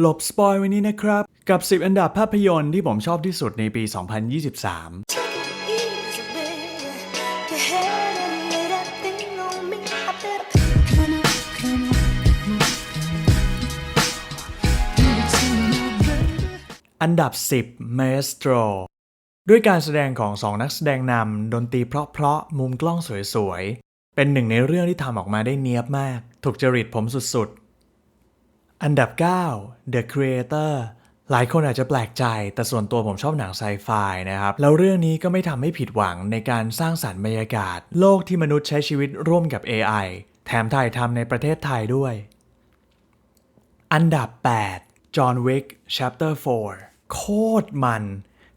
หลบสปอยไว้นี้นะครับ กับ 10 อันดับภาพยนตร์ที่ผมชอบที่สุดในปี 2023 อันดับ 10 Maestro ด้วยการแสดงของสองนักแสดงนำดนตรีเพราะๆมุมกล้องสวยๆ เป็นหนึ่งในเรื่องที่ทำออกมาได้เนียบมาก ถูกจริตผมสุดๆ อันดับ 9 The Creator หลายคนอาจจะแปลกใจ แต่ส่วนตัวผมชอบหนังไซไฟนะครับ แล้วเรื่องนี้ก็ไม่ทำให้ผิดหวังในการสร้างสรรค์บรรยากาศ โลกที่มนุษย์ใช้ชีวิตร่วมกับ AI แถมถ่ายทำในประเทศไทยด้วย อันดับ 8 John Wick Chapter 4 โคตรมัน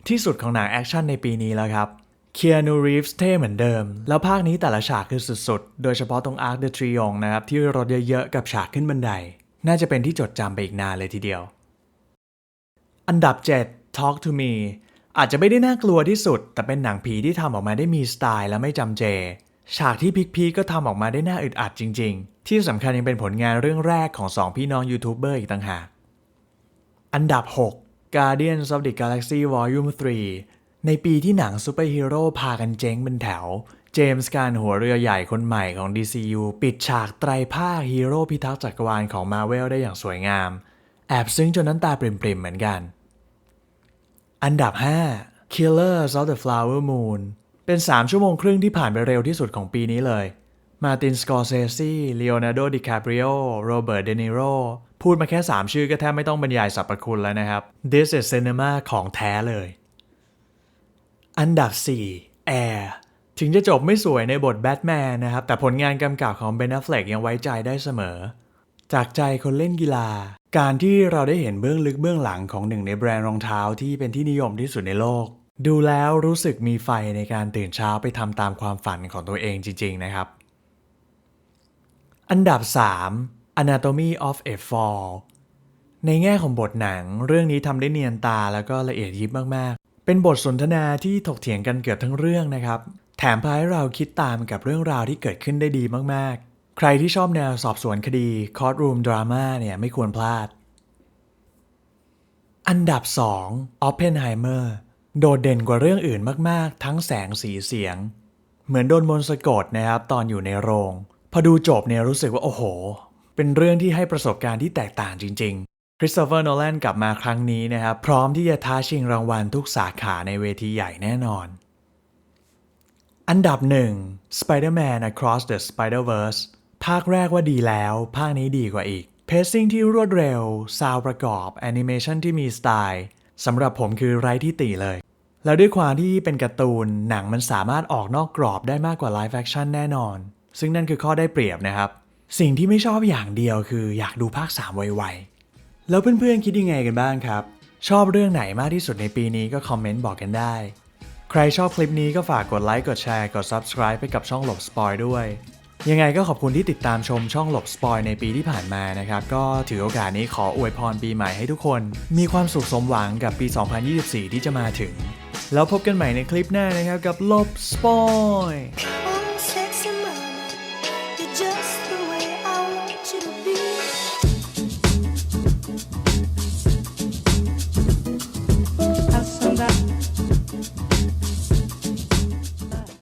ที่สุดของหนังแอคชั่นในปีนี้แล้วครับเคียนูรีฟส์เท่เหมือนเดิม แล้วภาคนี้แต่ละฉากคือสุดๆ โดยเฉพาะตรงอาร์คเดอะทริองนะครับ ที่รถเยอะๆ กับฉากขึ้นบันได น่าจะเป็นที่จดจำไปอีกนานเลยทีเดียว อันดับ 7 Talk to Me อาจจะไม่ได้น่ากลัวที่สุด แต่เป็นหนังผีที่ทำออกมาได้มีสไตล์และไม่จำเจ ฉากที่พีคๆก็ทำออกมาได้น่าอึดอัดจริง ๆ ที่สำคัญยังเป็นผลงานเรื่องแรกของสองพี่น้องยูทูบเบอร์อีกต่างหาก อันดับ 6 Guardians of the Galaxy Volume 3ในปีที่หนังซูเปอร์ฮีโร่พากันเจ๊งเป็นแถว จมส์การหัวเรือใหญ่คนใหม่ของ DCU ปิดฉากไตรภาคฮีโร่พิทักษ์จักรวาลของ Marvel ได้อย่างสวยงาม แอบซึ้งจนน้ำตาปริมๆเหมือนกัน อันดับ 5 Killers of the Flower Moon เป็น 3 ชั่วโมงครึ่งที่ผ่านไปเร็วที่สุดของปีนี้เลย มาตินสกอร์เซซีเลโอนาร์โด ดิคาปริโอ โรเบิร์ต เดนิโรพูดมาแค่ 3 ชื่อก็แทบไม่ต้องบรรยายสรรพคุณแล้วนะครับ This is Cinema ของแท้เลย อันดับ 4 Air ถึงจะจบไม่สวยในบทแบทแมนนะครับ แต่ผลงานกำกับของเบน a ฟเฟลกยังไว้ใจได้เสมอ จากใจคนเล่นกีฬา การที่เราได้เห็นเบื้องลึกเบื้องหลังของหนึ่งในแบรนด์รองเท้าที่เป็นที่นิยมที่สุดในโลก ดูแล้วรู้สึกมีไฟในการตื่นเช้าไปทำตามความฝันของตัวเองจริง ๆ นะครับ อันดับ 3 Anatomy of a Fall ในแง่ของบทหนังเรื่องนี้ทำได้เนียนตาแล้วก็ละเอียดยิบมากๆ เป็นบทสนทนาที่ถกเถียงกันเกือบทั้งเรื่องนะครับ แถมพาให้เราคิดตามกับเรื่องราวที่เกิดขึ้นได้ดีมากๆ ใครที่ชอบแนวสอบสวนคดี courtroom drama เนี่ยไม่ควรพลาด อันดับ 2 Oppenheimer โดดเด่นกว่าเรื่องอื่นมากๆ ทั้งแสงสีเสียง เหมือนโดนมนต์สะกดนะครับตอนอยู่ในโรง พอดูจบเนี่ยรู้สึกว่าโอ้โห เป็นเรื่องที่ให้ประสบการณ์ที่แตกต่างจริงๆคริสโตเฟอร์โนแลนกลับมาครั้งนี้นะครับพร้อมที่จะท้าชิงรางวัลทุกสาขาในเวทีใหญ่แน่นอน อันดับ 1 Spider-Man Across the Spider-Verse ภาคแรกว่าดีแล้ว ภาคนี้ดีกว่าอีก เพซซิ่งที่รวดเร็ว ซาวประกอบแอนิเมชันที่มีสไตล์สำหรับผมคือไร้ที่ติเลย แล้วด้วยความที่เป็นการ์ตูนหนังมันสามารถออกนอกกรอบได้มากกว่าไลฟ์แอคชั่นแน่นอน ซึ่งนั่นคือข้อได้เปรียบนะครับ สิ่งที่ไม่ชอบอย่างเดียวคืออยากดูภาค 3 ไวๆ แล้วเพื่อนๆคิดยังไงกันบ้างครับ ชอบเรื่องไหนมากที่สุดในปีนี้ก็คอมเมนต์บอกกันได้ ใครชอบคลิปนี้ก็ฝากกดไลค์กดแชร์กด Subscribe ไปกับช่องหลบสปอยด้วย ยังไงก็ขอบคุณที่ติดตามชมช่องหลบสปอยในปีที่ผ่านมานะครับ ก็ถือโอกาสนี้ขออวยพรปีใหม่ให้ทุกคน มีความสุขสมหวังกับปี 2024 ที่จะมาถึง แล้วพบกันใหม่ในคลิปหน้านะครับกับหลบสปอย